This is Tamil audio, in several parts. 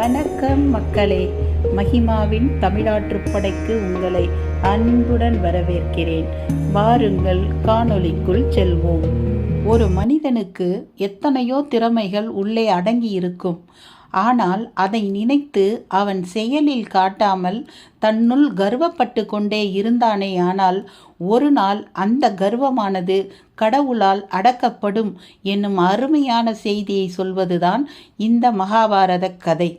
வணக்கம் மக்களே. மகிமாவின் தமிழாற்றுப்படைக்கு உங்களை அன்புடன் வரவேற்கிறேன். வாருங்கள் காணொளிக்குள் செல்வோம். ஒரு மனிதனுக்கு எத்தனையோ திறமைகள் உள்ளே அடங்கி இருக்கும் ஆனால் அதை நினைத்து அவன் செயலில் காட்டாமல் தன்னுள் கர்வப்பட்டு கொண்டே இருந்தானே ஆனால் ஒரு நாள் அந்த கர்வமானது கடவுளால் அடக்கப்படும் என்னும் அருமையான செய்தியை சொல்வதுதான் இந்த மகாபாரத கதை.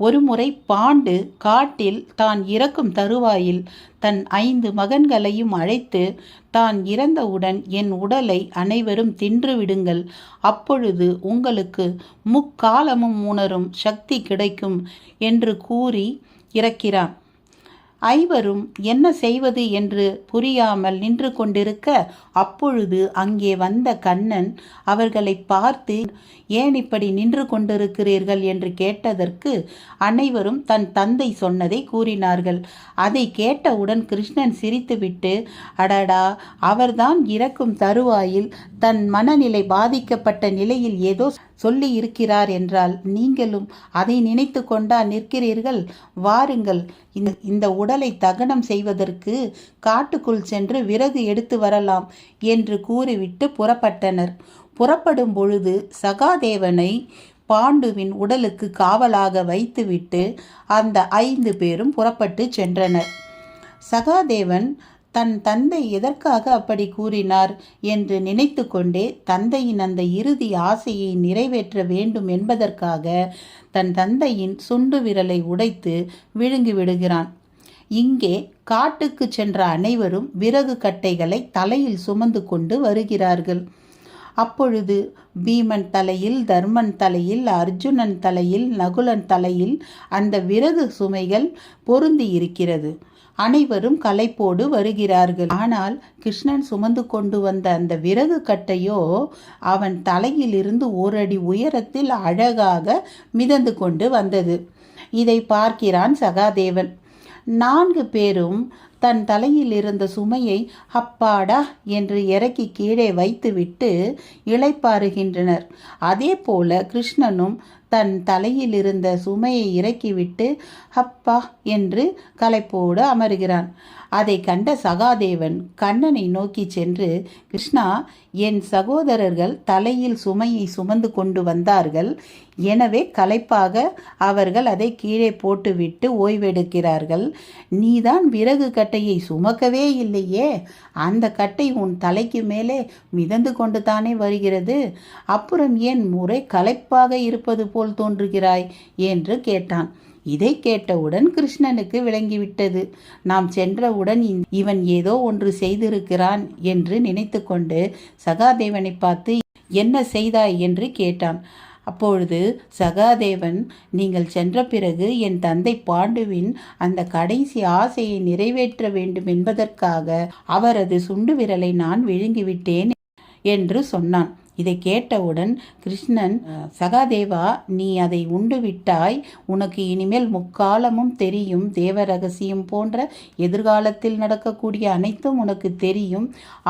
ஒருமுறை பாண்டு காட்டில் தான் இறக்கும் தருவாயில் தன் ஐந்து மகன்களையும் அழைத்து தான் இறந்தவுடன் என் உடலை அனைவரும் தின்று விடுங்கள். அப்பொழுது உங்களுக்கு முக்காலமும் உணரும் சக்தி கிடைக்கும் என்று கூறி இறக்கிறான். ஐவரும் என்ன செய்வது என்று புரியாமல் நின்று கொண்டிருக்க அப்பொழுது அங்கே வந்த கண்ணன் அவர்களை பார்த்து ஏன் இப்படி நின்று கொண்டிருக்கிறீர்கள்? என்று கேட்டதற்கு அனைவரும் தன் தந்தை சொன்னதை கூறினார்கள். அதை கேட்டவுடன் கிருஷ்ணன் சிரித்துவிட்டு அடடா அவர்தான் இறக்கும் தருவாயில் தன் மனநிலை பாதிக்கப்பட்ட நிலையில் ஏதோ சொல்லி இருக்கிறார் என்றால் நீங்களும் அதை நினைத்து கொண்டா நிற்கிறீர்கள். வாருங்கள் இந்த இந்த உடலை தகனம் செய்வதற்கு காட்டுக்குள் சென்று விறகு எடுத்து வரலாம் என்று கூறிவிட்டு புறப்பட்டனர். புறப்படும் பொழுது சகாதேவனை பாண்டுவின் உடலுக்கு காவலாக வைத்துவிட்டு அந்த ஐந்து பேரும் புறப்பட்டு சென்றனர். சகாதேவன் தன் தந்தை எதற்காக அப்படி கூறினார் என்று நினைத்து கொண்டே தந்தையின் அந்த இறுதி ஆசையை நிறைவேற்ற வேண்டும் என்பதற்காக தன் தந்தையின் சுண்டு விரலை உடைத்து விழுங்கி விடுகிறான். இங்கே காட்டுக்கு சென்ற அனைவரும் விறகு கட்டைகளை தலையில் சுமந்து கொண்டு வருகிறார்கள். அப்பொழுது பீமன் தலையில் தர்மன் தலையில் அர்ஜுனன் தலையில் நகுலன் தலையில் அந்த விறகு சுமைகள் பொருந்தி இருக்கிறது அனைவரும் களைப்போடு வருகிறார்கள். ஆனால் கிருஷ்ணன் சுமந்து கொண்டு வந்த அந்த விறகு கட்டையோ அவன் தலையிலிருந்து ஓரடி உயரத்தில் அழகாக மிதந்து கொண்டு வந்தது. இதை பார்க்கிறான் சகாதேவன். நான்கு பேரும் தன் தலையில் இருந்த சுமையை அப்பாடா என்று இறக்கி கீழே வைத்துவிட்டு இளைப்பாறுகின்றனர். அதே போல கிருஷ்ணனும் தன் தலையில் இருந்த சுமையை இறக்கிவிட்டு அப்பா என்று களைப்போடு அமர்கிறான். அதை கண்ட சகாதேவன் கண்ணனை நோக்கி சென்று கிருஷ்ணா என் சகோதரர்கள் தலையில் சுமையை சுமந்து கொண்டு வந்தார்கள். எனவே களைப்பாக அவர்கள் அதை கீழே போட்டுவிட்டு ஓய்வெடுக்கிறார்கள். நீதான் விறகு கட்டையை சுமக்கவே இல்லையே. அந்த கட்டை உன் தலைக்கு மேலே மிதந்து கொண்டு தானே வருகிறது. அப்புறம் ஏன் முறை களைப்பாக இருப்பது போல் தோன்றுகிறாய் என்று கேட்டான். இதை கேட்டவுடன் கிருஷ்ணனுக்கு விளங்கிவிட்டது. நாம் சென்றவுடன் இவன் ஏதோ ஒன்று செய்திருக்கிறான் என்று நினைத்து கொண்டு சகாதேவனை பார்த்து என்ன செய்தாய்? என்று கேட்டான். அப்பொழுது சகாதேவன் நீங்கள் சென்ற பிறகு என் தந்தை பாண்டுவின் அந்த கடைசி ஆசையை நிறைவேற்ற வேண்டும் என்பதற்காக அவரது சுண்டு விரலை நான் விழுங்கிவிட்டேன் என்று சொன்னான். இதை கேட்டவுடன் கிருஷ்ணன் சகாதேவா நீ அதை உண்டு விட்டாய் உனக்கு இனிமேல் முக்காலமும் தெரியும். தேவ ரகசியம் போன்ற எதிர்காலத்தில் நடக்கக்கூடிய அனைத்தும் உனக்கு தெரியும்.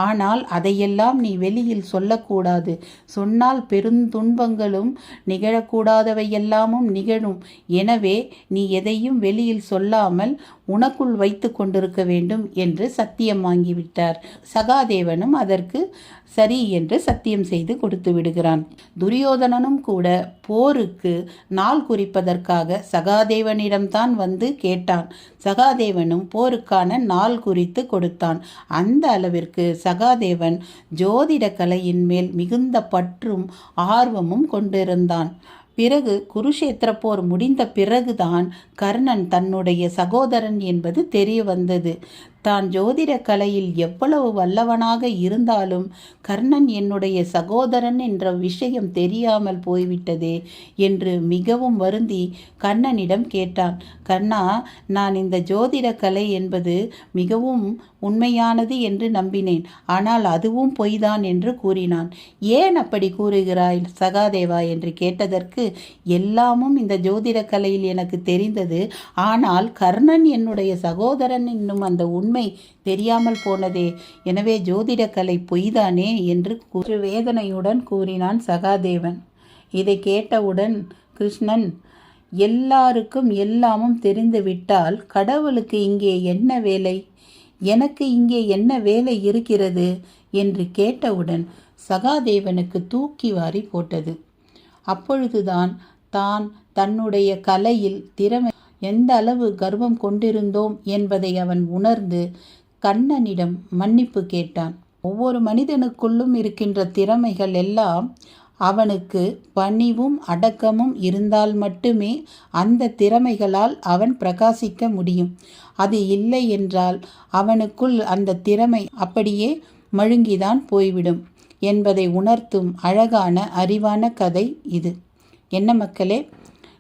ஆனால் அதையெல்லாம் நீ வெளியில் சொல்லக்கூடாது. சொன்னால் பெருந்துன்பங்களும் நிகழக்கூடாதவையெல்லாமும் நிகழும். எனவே நீ எதையும் வெளியில் சொல்லாமல் உனக்குள் வைத்து கொண்டிருக்க வேண்டும் என்று சத்தியம் வாங்கிவிட்டார். சகாதேவனும் அதற்கு சரி என்று சத்தியம் செய்து கொடுத்து விடுகிறான். துரியோதனனும் கூட போருக்கு நாள் குறிப்பதற்காக சகாதேவனிடம்தான் வந்து கேட்டான். சகாதேவனும் போருக்கான நாள் குறித்து கொடுத்தான். அந்த அளவிற்கு சகாதேவன் ஜோதிட கலையின் மேல் மிகுந்த பற்றும் ஆர்வமும் கொண்டிருந்தான். பிறகு குருஷேத்திர போர் முடிந்த பிறகுதான் கர்ணன் தன்னுடைய சகோதரன் என்பது தெரிய வந்தது. தான் ஜோதிட கலையில் எவ்வளவு வல்லவனாக இருந்தாலும் கர்ணன் என்னுடைய சகோதரன் என்ற விஷயம் தெரியாமல் போய்விட்டதே என்று மிகவும் வருந்தி கண்ணனிடம் கேட்டான். கண்ணா நான் இந்த ஜோதிட கலை என்பது மிகவும் உண்மையானது என்று நம்பினேன். ஆனால் அதுவும் பொய்தான் என்று கூறினான். ஏன் அப்படி கூறுகிறாய் சகாதேவா என்று கேட்டதற்கு எல்லாமும் இந்த ஜோதிட கலையில் எனக்கு தெரிந்தது. ஆனால் கர்ணன் என்னுடைய சகோதரன் என்னும் அந்த உண்மை தெரியாமல் போனதே. எனவே ஜோதிடக்கலை கலை பொய்தானே என்று வேதனையுடன் கூறினான் சகாதேவன். இதை கேட்டவுடன் கிருஷ்ணன் எல்லாருக்கும் எல்லாமும் தெரிந்துவிட்டால் கடவுளுக்கு இங்கே என்ன வேலை? எனக்கு இங்கே என்ன வேலை இருக்கிறது? என்று கேட்டவுடன் சகாதேவனுக்கு தூக்கி வாரி போட்டது. அப்பொழுதுதான் தான் தன்னுடைய கலையில் திறமை எந்த அளவு கர்வம் கொண்டிருந்தோம் என்பதை அவன் உணர்ந்து கண்ணனிடம் மன்னிப்பு கேட்டான். ஒவ்வொரு மனிதனுக்குள்ளும் இருக்கின்ற திறமைகள் எல்லாம் அவனுக்கு பணிவும் அடக்கமும் இருந்தால் மட்டுமே அந்த திறமைகளால் அவன் பிரகாசிக்க முடியும். அது இல்லை என்றால் அவனுக்குள் அந்த திறமை அப்படியே மழுங்கிதான் போய்விடும் என்பதை உணர்த்தும் அழகான அறிவான கதை இது. என்ன மக்களே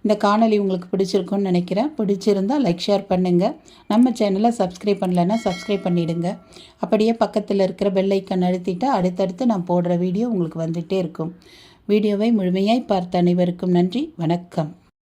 இந்த காணொலி உங்களுக்கு பிடிச்சிருக்குன்னு நினைக்கிறேன். பிடிச்சிருந்தா லைக் ஷேர் பண்ணுங்கள் நம்ம சேனலை சப்ஸ்கிரைப் பண்ணலைன்னா சப்ஸ்கிரைப் பண்ணிவிடுங்க அப்படியே பக்கத்தில் இருக்கிற பெல்லைக்கன் ஐக்கன் அடுத்தடுத்து நான் போடுற வீடியோ உங்களுக்கு வந்துகிட்டே இருக்கும். வீடியோவை முழுமையாய் பார்த்த அனைவருக்கும் நன்றி. வணக்கம்.